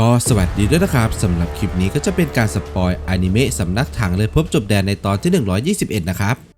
ก็สวัสดีด้วยนะครับสำหรับคลิปนี้ก็จะเป็นการสปอยอนิเมะสำนักถังเลยพบจบแดนในตอนที่ 121 นะครับ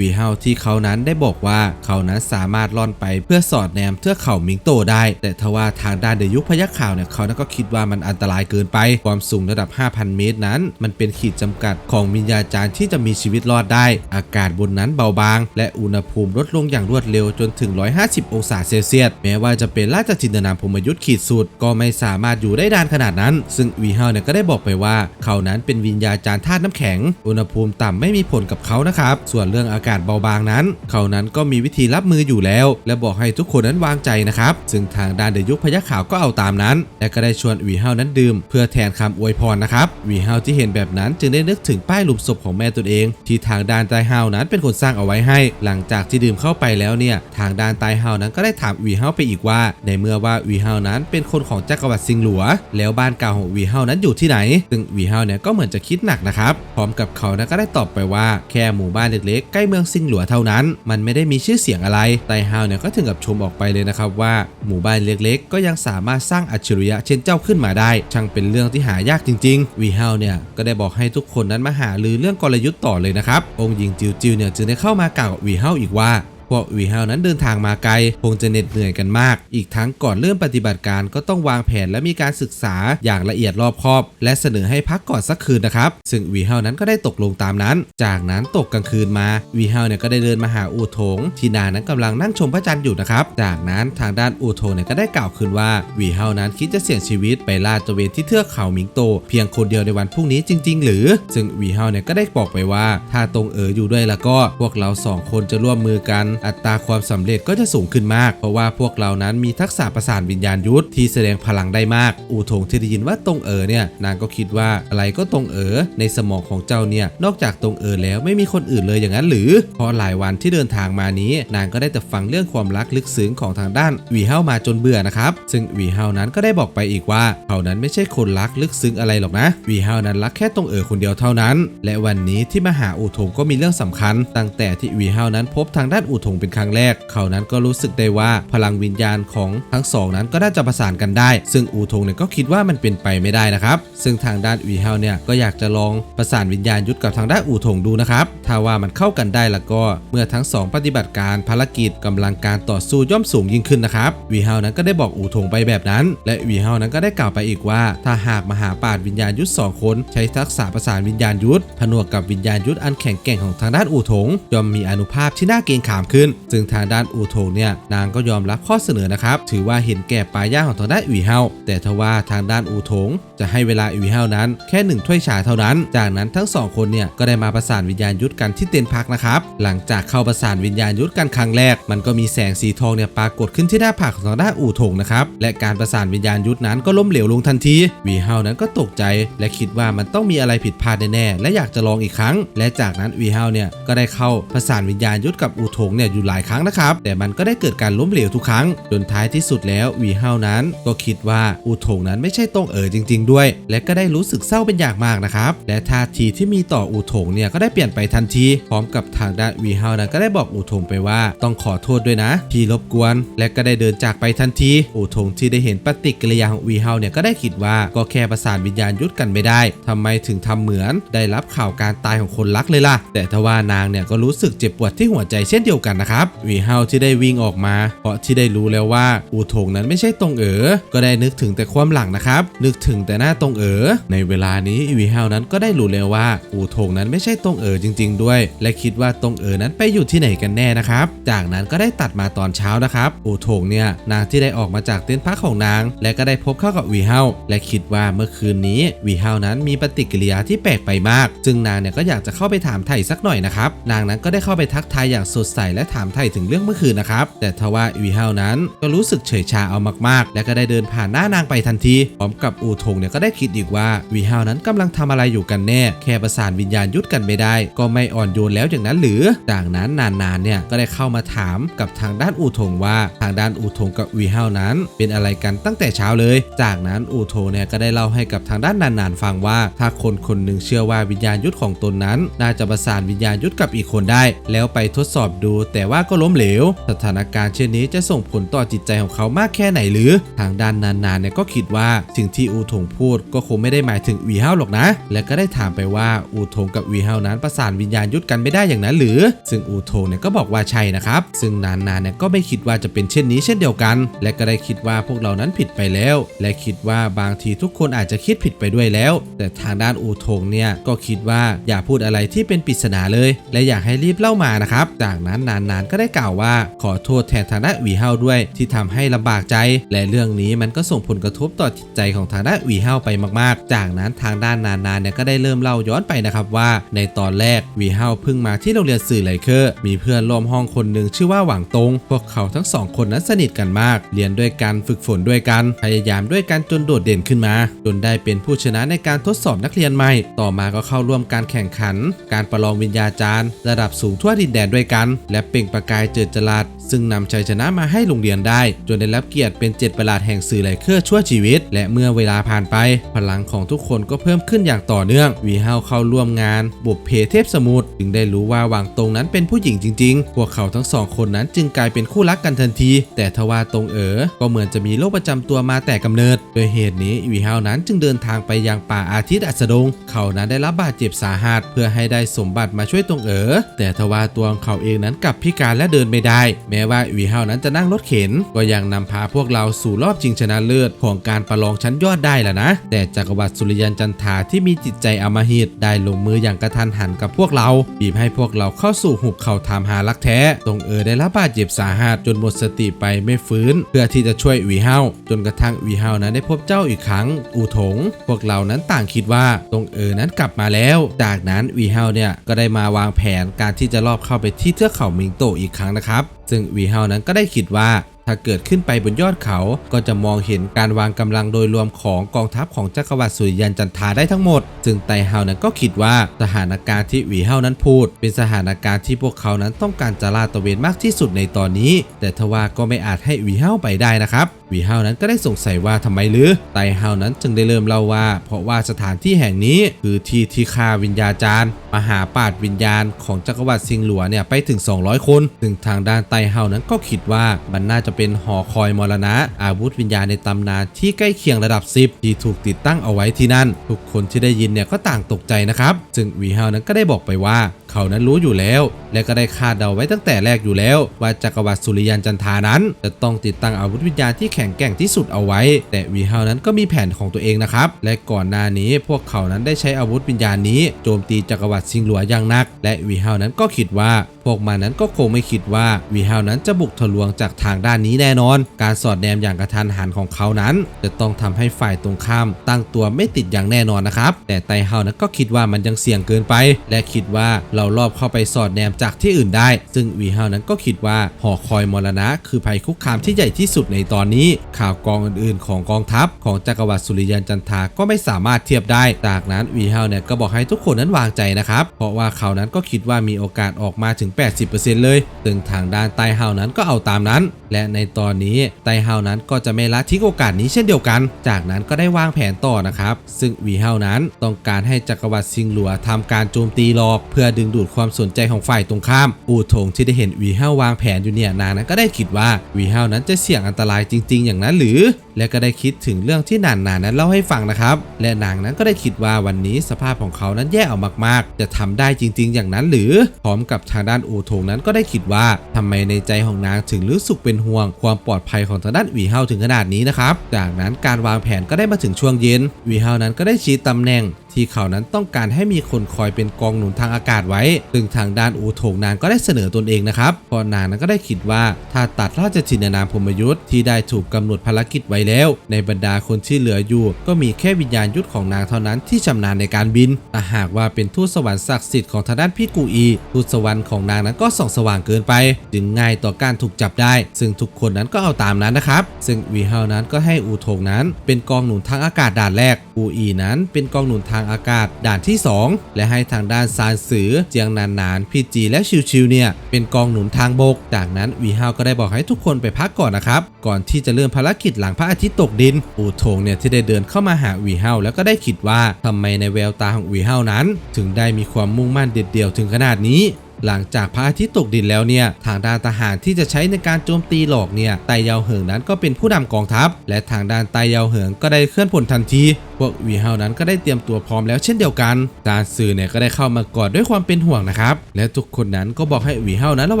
วีเฮาที่เขานั้นได้บอกว่าเขานั้นสามารถล่อนไปเพื่อสอดแนมเทือกเขามิงโตได้ แต่ทว่าทางด้านเดยุคพยัคฆ์ข่าวเนี่ยเขานั้นก็คิดว่ามันอันตรายเกินไป ความสูงระดับ 5,000 เมตรนั้น มันเป็นขีดจำกัดของวิญญาจารย์ที่จะมีชีวิตรอดได้ อากาศบนนั้นเบาบาง และอุณหภูมิลดลงอย่างรวดเร็วจนถึง 150 องศาเซลเซียสแม้ว่าจะเป็นราชจินตนาพมยุทธ์ขีดสุดก็ไม่สามารถอยู่ได้ดานขนาดนั้น ซึ่งวีเฮาเนี่ยก็ได้บอกไปว่า เขานั้นเป็นวิญญาจารย์ธาตุน้ำแข็ง อุณหภูมิต่ำไม่มีผลกับเขานะครับส่วนเรื่องอากาศเบาบางนั้น เขานั้นก็มีวิธีรับมืออยู่แล้ว และบอกให้ทุกคนนั้นวางใจนะครับ ซึ่งทางด้านเดยุคพยัคฆ์ขาวก็เอาตามนั้น และก็ได้ชวนวีเฮานั้นดื่ม เพื่อแทนคำอวยพรนะครับวีเฮาที่เห็นแบบนั้นจึงได้นึกถึงป้ายหลุมศพของแม่ตนเอง ที่ทางด้านใต้เฮานั้นเป็นคนสร้างเอาไว้ให้ หลังจากที่ดื่มเข้าไปแล้วเนี่ยทางด้านใต้เฮานั้นก็ได้ถามวีเฮาไปอีกว่า ในเมื่อว่าวีเฮานั้นเป็นคนของจักรวรรดิซิงหลัว แล้วบ้านเก่าของวีเฮานั้นอยู่ที่ไหน ซึ่งวีเฮาเนี่ยก็เหมือนจะคิดหนักนะครับพร้อมกับเขานะก็ได้ตอบไปว่าแค่หมู่บ้านเล็กๆใกล้เมืองซิงหลัวเท่านั้น มันไม่ได้มีชื่อเสียงอะไร ไต้เฮาเนี่ยก็ถึงกับชมออกไปเลยนะครับว่า หมู่บ้านเล็กๆ ก็ยังสามารถสร้างอัจฉริยะเช่นเจ้าขึ้นมาได้ ช่างเป็นเรื่องที่หายากจริงๆ วีเฮาเนี่ยก็ได้บอกให้ทุกคนนั้นมาหาลือเรื่องกลยุทธ์ต่อเลยนะครับ องค์หญิงจิวจิวเนี่ยจึงได้เข้ามากล่าวกับวีเฮาอีกว่า พวกวีเฮานั้นเดินทางมาไกล คงจะเหน็ดเหนื่อยกันมาก อีกทั้งก่อนเริ่มปฏิบัติการก็ต้องวางแผนและมีการศึกษาอย่างละเอียดรอบคอบ และเสนอให้พักก่อนสักคืนนะครับ ซึ่งวีเฮานั้นก็ได้ตกลงตามนั้น จากนั้นตกกลางคืนมาวีเฮาเนี่ยก็ได้เดินมาหาอูโถงที่นานั้นกำลังนั่งชมพระจันทร์อยู่นะครับ จากนั้นทางด้านอูโถงเนี่ยก็ได้กล่าวขึ้นว่าวีเฮานั้นคิดจะเสี่ยงชีวิตไปลาดตระเวนที่เทือกเขาหมิงโต เพียงคนเดียวในวันพรุ่งนี้จริง ๆ หรือ ซึ่งวีเฮาเนี่ยก็ได้บอกไปว่า ถ้าตรงเอ๋ออยู่ด้วยแล้วก็พวกเราสองคนจะร่วมมือกันอัตราความสำเร็จก็จะสูงขึ้นมาก เพราะว่าพวกเรานั้นมีทักษะประสานวิญญาณยุทธที่แสดงพลังได้มาก อูทงที่ได้ยินว่าตรงเอ๋อเนี่ยนางก็คิดว่าอะไรก็ตรงเอ๋อในสมองของเจ้าเนี่ยนอกจากตรงเอ๋อแล้วไม่มีคนอื่นเลยอย่างนั้นหรือเพราะหลายวันที่เดินทางมานี้ นางก็ได้แต่ฟังเรื่องความรักลึกซึ้งของทางด้านวีเฮามาจนเบื่อนะครับ ซึ่งวีเฮานั้นก็ได้บอกไปอีกว่าเขานั้นไม่ใช่คนรักลึกซึ้งอะไรหรอกนะวีเฮานั้นรักแค่ตรงเอ๋อคนเดียวเท่านั้น และวันนี้ที่มาหาอูทงก็มีเรื่องสำคัญ ตั้งแต่ที่วีเฮานั้นพบทางด้านอูทงเป็นครั้งแรก เขานั้นก็รู้สึกได้ว่าพลังวิญญาณของทั้งสองนั้นก็น่าจะประสานกันได้ ซึ่งอูทงเนี่ยก็คิดว่ามันเป็นไปไม่ได้นะครับ ซึ่งทางด้านวีเฮาเนี่ยก็อยากจะลองประสานวิญญาณยุทธกับทางด้านอูทงดูนะครับถ้าว่ามันเข้ากันได้แล้วก็เมื่อทั้งสองปฏิบัติการภารกิจกำลังการต่อสู้ย่อมสูงยิ่งขึ้นนะครับวีเฮานั้นก็ได้บอกอูทงไปแบบนั้น และวีเฮานั้นก็ได้กล่าวไปอีกว่า ถ้าหากมหาปราชญ์วิญญาณยุทธสองคนใช้ทักษะประสานวิญญาณยุทธผนวกกับวิญญาณยุทธอันแข็งแกร่งของทางด้านอูทงย่อมมีอนุภาพที่น่าเกรงขามขึ้น ซึ่งทางด้านอูทงเนี่ยนางก็ยอมรับข้อเสนอนะครับ ถือว่าเห็นแก่ปลายย่างของทางด้านอีเฮาแต่ทว่าทางด้านอูทงจะให้เวลาอีเฮานั้นแค่หนึ่งถ้วยชาเท่านั้น จากนั้นทั้งสองคนเนี่ยก็ได้มาประสานวิญญาณยุทธกันที่เต็นท์พักนะครับ หลังจากเข้าประสานวิญญาณยุทธกันครั้งแรก มันก็มีแสงสีทองเนี่ยปรากฏขึ้นที่หน้าผากของทางด้านอูทงนะครับและการประสานวิญญาณยุทธนั้นก็ล้มเหลวลงทันทีวีเฮานั้นก็ตกใจ และคิดว่ามันต้องมีอะไรผิดพลาดแน่ๆและอยากจะลองอีกครั้ง และจากนั้นวีเฮาเนี่ยก็ได้เข้าประสานวิญญาณยุทธกับอูทงเนี่ยอยู่หลายครั้งนะครับ แต่มันก็ได้เกิดการล้มเหลวทุกครั้ง จนท้ายที่สุดแล้ววีเฮานั้น ก็คิดว่าอูทงนั้นไม่ใช่ตรงเอ๋อจริง ๆ ด้วย และก็ได้รู้สึกเศร้าเป็นอย่างมากนะครับ และท่าทีที่มีต่ออูทงเนี่ยก็ได้เปลี่ยนไปทันที พร้อมกับทางด้านวีเฮานั้นก็ได้บอกอูทงไปว่าต้องขอโทษด้วยนะ ที่รบกวน และก็ได้เดินจากไปทันที อูทงที่ได้เห็นปฏิกิริยาของวีเฮาเนี่ยก็ได้คิดว่าก็แค่ประสานวิญญาณยุทธกันไม่ได้ทำไมถึงทำเหมือน ได้รับข่าวการตายของคนรักเลยล่ะ แต่ทว่านางเนี่ยก็รู้สึกเจ็บปวดที่หัวใจเช่นเดียวกันนะครับวีเฮาที่ได้วิ่งออกมา เพราะที่ได้รู้แล้วว่าอูทงนั้นไม่ใช่ตรงเอ๋อก็ได้นึกถึงแต่ความหลังนะครับ นึกถึงแต่หน้าตรงเอ๋อในเวลานี้วีเฮานั้นก็ได้รู้แล้วว่าอูทงนั้นไม่ใช่ตรงเอ๋อจริง ๆ ด้วย และคิดว่าตรงเอ๋อนั้นไปอยู่ที่ไหนกันแน่นะครับ จากนั้นก็ได้ตัดมาตอนเช้านะครับ อูทงเนี่ยนางที่ได้ออกมาจากเต็นท์พักของนาง และก็ได้พบเข้ากับวีเฮาและคิดว่าเมื่อคืนนี้วีเฮานั้นมีปฏิกิริยาที่แปลกไปมาก ซึ่งนางเนี่ยก็อยากจะเข้าไปถามไถ่สักหน่อยนะครับนางนั้นก็ได้เข้าไปทักทายอย่างสดใสและถามไถ่ถึงเรื่องเมื่อคืนนะครับ แต่ทว่าวีเฮานั้นก็รู้สึกเฉยชาเอามากๆ และก็ได้เดินผ่านหน้านางไปทันทีพร้อมกับอูทงเนี่ยก็ได้คิดอีกว่าวีเฮานั้นกำลังทำอะไรอยู่กันแน่ แค่ประสานวิญญาณยุทธกันไม่ได้ ก็ไม่อ่อนโยนแล้วอย่างนั้นหรือจากนั้นนานๆเนี่ยก็ได้เข้ามาถามกับทางด้านอูทงว่าทางด้านอูทงกับวีเฮานั้น เป็นอะไรกันตั้งแต่เช้าเลย จากนั้นอูทงเนี่ยก็ได้เล่าให้กับทางด้านนานๆ ฟังว่า ถ้าคนคนหนึ่งเชื่อว่าวิญญาณยุทธของตนนั้น น่าจะประสานวิญญาณยุทธกับอีกคนได้ แล้วไปทดสอบดูแต่ว่าก็ล้มเหลว สถานการณ์เช่นนี้จะส่งผลต่อจิตใจของเขามากแค่ไหนหรือ ทางด้านนานๆเนี่ยก็คิดว่าสิ่งที่อูทงพูดก็คงไม่ได้หมายถึงวีเฮาหรอกนะ และก็ได้ถามไปว่าอูทงกับวีเฮานั้นประสานวิญญาณยุทธกันไม่ได้อย่างนั้นหรือ ซึ่งอูทงเนี่ยก็บอกว่าใช่นะครับ ซึ่งนานๆเนี่ยก็ไม่คิดว่าจะเป็นเช่นนี้เช่นเดียวกัน และก็ได้คิดว่าพวกเรานั้นผิดไปแล้ว และคิดว่าบางทีทุกคนอาจจะคิดผิดไปด้วยแล้ว แต่ทางด้านอูทงเนี่ยก็คิดว่าอย่าพูดอะไรที่เป็นปริศนาเลย และอยากให้รีบเล่ามานะครับ จากนั้นนานๆก็ได้กล่าวว่า ขอโทษแทนทางด้านวีเฮาด้วย ที่ทำให้ลำบากใจ และเรื่องนี้มันก็ส่งผลกระทบต่อจิตใจของทางด้านวีเฮาไปมากๆ จากนั้นทางด้านนานๆเนี่ยก็ได้เริ่มเล่าย้อนไปนะครับว่า ในตอนแรกวีเฮาเพิ่งมาที่โรงเรียนสื่อไลเคอร์มีเพื่อนร่วมห้องคนหนึ่งชื่อว่าหวังตง พวกเขาทั้งสองคนนั้นสนิทกันมาก เรียนด้วยกันฝึกฝนด้วยกัน พยายามด้วยกันจนโดดเด่นขึ้นมา จนได้เป็นผู้ชนะในการทดสอบนักเรียนใหม่ ต่อมาก็เข้าร่วมการแข่งขัน การประลองวิญญาจารย์ ระดับสูงทั่วดินแดนด้วยกัน และเปล่งประกายเจิดจรัสซึ่งนำชัยชนะมาให้โรงเรียนได้ จนได้รับเกียรติเป็นเจ็ดประหลาดแห่งสื่อไหลเครือชั่วชีวิต และเมื่อเวลาผ่านไป พลังของทุกคนก็เพิ่มขึ้นอย่างต่อเนื่องวีเฮาเข้าร่วมงานบุพเพเทพสมุทรจึงได้รู้ว่าวางตรงนั้นเป็นผู้หญิงจริง ๆ พวกเขาทั้งสองคนนั้นจึงกลายเป็นคู่รักกันทันที แต่ทว่าตรงเอ๋อก็เหมือนจะมีโรคประจำตัวมาแต่กำเนิด โดยเหตุนี้วีเฮานั้นจึงเดินทางไปยังป่าอาทิตย์อัสดง เขานั้นได้รับบาดเจ็บสาหัสเพื่อให้ได้สมบัติมาช่วยตรงเอ๋อแต่ทว่าตัวของเขาเองนั้นกลับพิการและเดินไม่ได้ แม้ว่าวีเฮานั้นจะนั่งรถเข็น ก็ยังนำพาพวกเราสู่รอบชิงชนะเลิศของการประลองชั้นยอดได้แหละนะ แต่จักรวรรดิสุริยันจันทาที่มีจิตใจอมหิตได้ลงมืออย่างกระทันหันกับพวกเราบีบให้พวกเราเข้าสู่หุบเขาทามหารักแท้ตรงเออได้รับบาดเจ็บสาหัสจนหมดสติไปไม่ฟื้น เพื่อที่จะช่วยวีเฮาจนกระทั่งวีเฮานั้นได้พบเจ้าอีกครั้ง อูถง พวกเรานั้นต่างคิดว่าตรงเออนั้นกลับมาแล้ว จากนั้นวีเฮาเนี่ยก็ได้มาวางแผนการที่จะลอบเข้าไปที่เทือกเขามิงโตอีกครั้งนะครับ ซึ่งวีเฮานั้นก็ได้คิดว่า ถ้าเกิดขึ้นไปบนยอดเขาก็จะมองเห็นการวางกำลังโดยรวมของกองทัพของจักรวรรดิสุริยันจันทาได้ทั้งหมด ซึ่งไตเฮานั้นก็คิดว่าสถานการณ์ที่หวีเฮานั้นพูด เป็นสถานการณ์ที่พวกเขานั้นต้องการจะลาดตระเวนมากที่สุดในตอนนี้ แต่ทว่าก็ไม่อาจให้หวีเฮาไปได้นะครับหวีเฮานั้นก็ได้สงสัยว่าทำไมหรือไตเฮานั้นจึงได้เริ่มเล่าว่า เพราะว่าสถานที่แห่งนี้คือที่ที่ฆ่าวิญญาจารย์มหาปาดวิญญาณของจักรวรรดิซิงหลัวเนี่ยไปถึง 200 คน ซึ่งทางด้านไตเฮานั้นก็คิดว่ามันน่าจะเป็นหอคอยมรณะ อาวุธวิญญาณในตำนานที่ใกล้เคียงระดับ 10 ที่ถูกติดตั้งเอาไว้ที่นั่น ทุกคนที่ได้ยินเนี่ยก็ต่างตกใจนะครับ ซึ่งวีเฮานั้นก็ได้บอกไปว่า เขานั้นรู้อยู่แล้ว และก็ได้คาดเดาไว้ตั้งแต่แรกอยู่แล้ว ว่าจักรวรรดิสุริยันจันทานั้น จะต้องติดตั้งอาวุธวิญญาณที่แข็งแกร่งที่สุดเอาไว้ แต่วีเฮานั้นก็มีแผนของตัวเองนะครับ และก่อนหน้านี้พวกเขานั้นได้ใช้อาวุธวิญญาณนี้โจมตีจักรวรรดิซิงหลัวอย่างหนัก และวีเฮานั้นก็คิดว่า พวกมันนั้นก็คงไม่คิดว่าวีเฮานั้นจะบุกทะลวงจากทางด้านนี้แน่นอน การสอดแนมอย่างกระทันหันของเขานั้น จะต้องทำให้ฝ่ายตรงข้าม ตั้งตัวไม่ติดอย่างแน่นอนนะครับ แต่ไตเฮานั้นก็คิดว่ามันยังเสี่ยงเกินไป และคิดว่าเรารอบเข้าไปสอดแนมจากที่อื่นได้ ซึ่งวีเฮานั้นก็คิดว่าหอคอยมรณะ คือภัยคุกคามที่ใหญ่ที่สุดในตอนนี้ ข่าวกองอื่นๆ ของกองทัพ ของจักรวรรดิสุริยันจันทาก็ไม่สามารถเทียบได้ จากนั้นวีเฮาเนี่ยก็บอกให้ทุกคนนั้นวางใจนะครับ เพราะว่าเขานั้นก็คิดว่ามีโอกาสออกมาถึง 80%เลย ซึ่งทางด้านไตเฮานั้นก็เอาตามนั้น และในตอนนี้ไตเฮานั้นก็จะไม่ละทิ้งโอกาสนี้เช่นเดียวกัน จากนั้นก็ได้วางแผนต่อนะครับ ซึ่งวีเฮานั้นต้องการให้จักรวรรดิซิงหลัวทำการโจมตีหลอกเพื่อดึงดูดความสนใจของฝ่ายตรงข้าม อูทงที่ได้เห็นวีเฮาวางแผนอยู่เนี่ยนางนั้นก็ได้คิดว่าวีเฮานั้นจะเสี่ยงอันตรายจริง ๆ อย่างนั้นหรือ และก็ได้คิดถึงเรื่องที่นานนานั้นเล่าให้ฟังนะครับ และนางนั้นก็ได้คิดว่าวันนี้สภาพของเขานั้นแย่เอามากๆ จะทำได้จริง ๆ อย่างนั้นหรือ พร้อมกับทางด้านอูทงนั้นก็ได้คิดว่าทำไมในใจของนางถึงรู้สึกเป็นห่วง ความปลอดภัยของทางด้านวีเฮาถึงขนาดนี้นะครับ จากนั้นการวางแผนก็ได้มาถึงช่วงเย็นวีเฮานั้นก็ได้ชี้ตำแหน่ง ที่เขานั้นต้องการให้มีคนคอยเป็นกองหนุนทางอากาศไว้ ซึ่งทางด้านอูโถงนางก็ได้เสนอตนเองนะครับพราะนางนั้นก็ได้คิดว่าถ้าตัดราชทินานามพมยุทธ์ที่ได้ถูกกำหนดภารกิจไว้แล้ว ในบรรดาคนที่เหลืออยู่ ก็มีแค่วิญญาณยุทธของนางเท่านั้นที่ชำนาญในการบินแต่หากว่าเป็นทูตสวรรค์ศักดิ์สิทธิ์ของทางด้านพี่กูอีทูตสวรรค์ของนางนั้นก็ส่องสว่างเกินไป จึงง่ายต่อการถูกจับได้ ซึ่งทุกคนนั้นก็เอาตามนั้นนะครับ ซึ่งวีเฮานั้นก็ให้อูโถงนั้น เป็นกองหนุนทางอากาศด่านแรก กูอีนั้นเป็นกองหนุนทางอากาศด่านที่ 2 และให้ทางด้านซานสือเจียงนานนานพีจีและชิวชิวเนี่ยเป็นกองหนุนทางบก จากนั้นวีฮาวก็ได้บอกให้ทุกคนไปพักก่อนนะครับ ก่อนที่จะเริ่มภารกิจหลังพระอาทิตย์ตกดิน อูทงเนี่ยที่ได้เดินเข้ามาหาวีฮาวแล้วก็ได้คิดว่าทำไมในแววตาของวีฮาวนั้น ถึงได้มีความมุ่งมั่นเด็ดเดี่ยวถึงขนาดนี้หลังจากพระอาทิตย์ตกดินแล้วเนี่ย ทางด้านทหารที่จะใช้ในการโจมตีหลอกเนี่ยไตเยาเหิงนั้นก็เป็นผู้นำกองทัพ และทางด้านไตเยาเหิงก็ได้เคลื่อนพลทันทีพวกวีเฮานั้นก็ได้เตรียมตัวพร้อมแล้วเช่นเดียวกันการสื่อเนี่ยก็ได้เข้ามากอดด้วยความเป็นห่วงนะครับ และทุกคนนั้นก็บอกให้วีเฮานั้นระ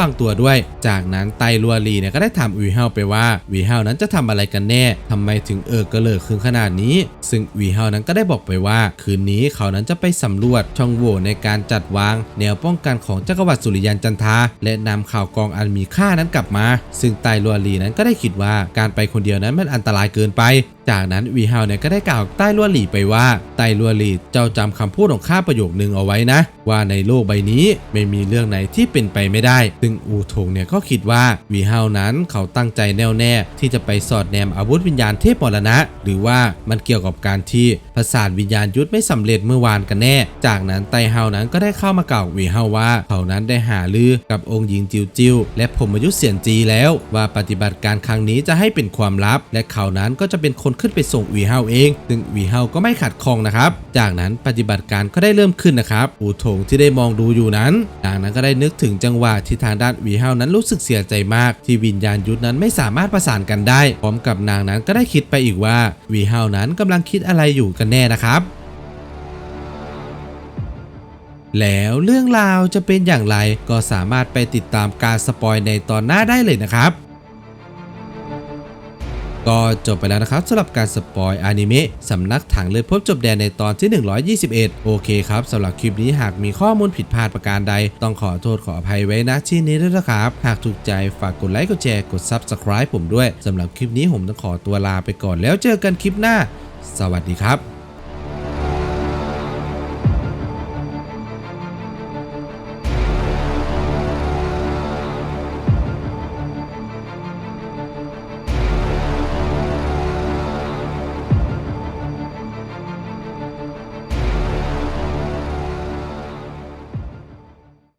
วังตัวด้วย จากนั้นไตลัวลีเนี่ยก็ได้ถามวีเฮาไปว่าวีเฮานั้นจะทำอะไรกันแน่ทำไมถึงเออกระเลิกคืนขนาดนี้ ซึ่งวีเฮานั้นก็ได้บอกไปว่า คืนนี้เขานั้นจะไปสำรวจช่องโหว่ในการจัดวาง แนวป้องกันของจักรวรรดิสุริยันจันทาและนำข่าวกองอันมีค่านั้นกลับมา ซึ่งไตลัวลีนั้นก็ได้คิดว่าการไปคนเดียวนั้นมันอันตรายเกินไปจากนั้นวีเฮาเนี่ยก็ได้กล่าวใต้ลัวหลีไปว่าไต้ลัวหลีเจ้าจำคำพูดของข้าประโยคนึงเอาไว้นะ ว่าในโลกใบนี้ไม่มีเรื่องไหนที่เป็นไปไม่ได้ ซึ่งอูทงเนี่ยก็คิดว่าวีเฮานั้นเขาตั้งใจแน่วแน่ที่จะไปสอดแนมอาวุธวิญญาณเทพมรณะ หรือว่ามันเกี่ยวกับการที่ประสานวิญญาณยุทธไม่สำเร็จเมื่อวานกันแน่ จากนั้นไตเฮานั้นก็ได้เข้ามากล่าววีเฮาว่าเขานั้นได้หาลือกับองค์หญิงจิวจิวและผมอายุเสียนจีแล้ว ว่าปฏิบัติการครั้งนี้จะให้เป็นความลับ และเขานั้นก็จะเป็นคนขึ้นไปส่งวีเฮาเอง ซึ่งวีเฮาก็ไม่ขัดข้องนะครับ จากนั้นปฏิบัติการก็ได้เริ่มขึ้นนะครับอูทงที่ได้มองดูอยู่นั้นจากนั้นก็ได้นึกถึงจังหวะที่ทางด้านวีเฮานั้นรู้สึกเสียใจมาก ที่วิญญาณยุทธนั้นไม่สามารถประสานกันได้ พร้อมกับนางนั้นก็ได้คิดไปอีกว่าวีเฮานั้นกำลังคิดอะไรอยู่กันแน่นะครับแล้วเรื่องราวจะเป็นอย่างไรก็สามารถไปติดตามการสปอยในตอนหน้าได้เลยนะครับ ก็จบไปแล้วนะครับสำหรับการสปอยอนิเมะสำนักถังเลือดพบจบแดนในตอนที่ 121 โอเคครับสำหรับคลิปนี้หากมีข้อมูลผิดพลาดประการใด ต้องขอโทษขออภัยไว้นะที่นี้ด้วยนะครับ หากถูกใจฝากกดไลค์กดแชร์กด Subscribe ผมด้วยสำหรับคลิปนี้ผมต้องขอตัวลาไปก่อนแล้วเจอกันคลิปหน้า สวัสดีครับ